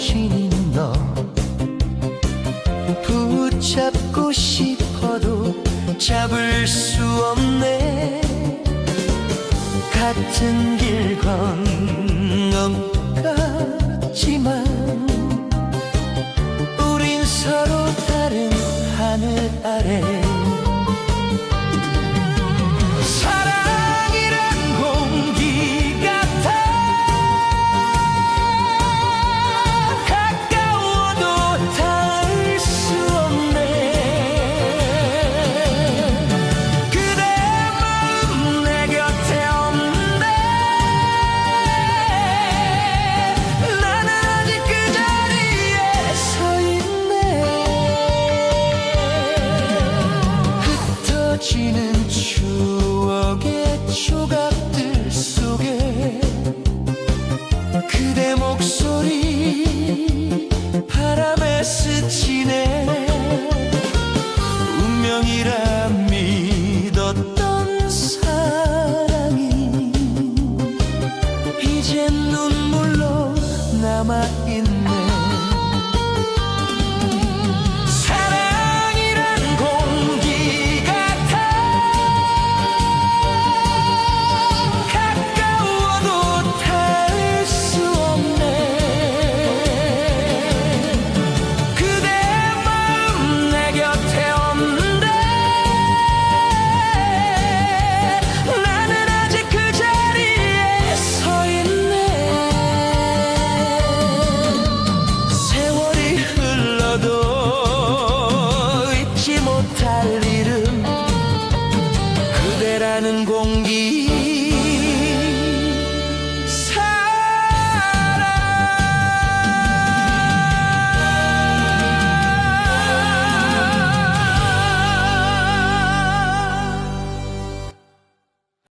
넘치는 너. 붙잡고 싶어도 잡을 수 없네. 같은 길 건너갔지만 우린 서로 다른 하늘 아래 추억의 조각들 속에 그대 목소리 바람에 스치네. 운명이라 믿었던 사랑이 이젠 눈물로 남아있네 and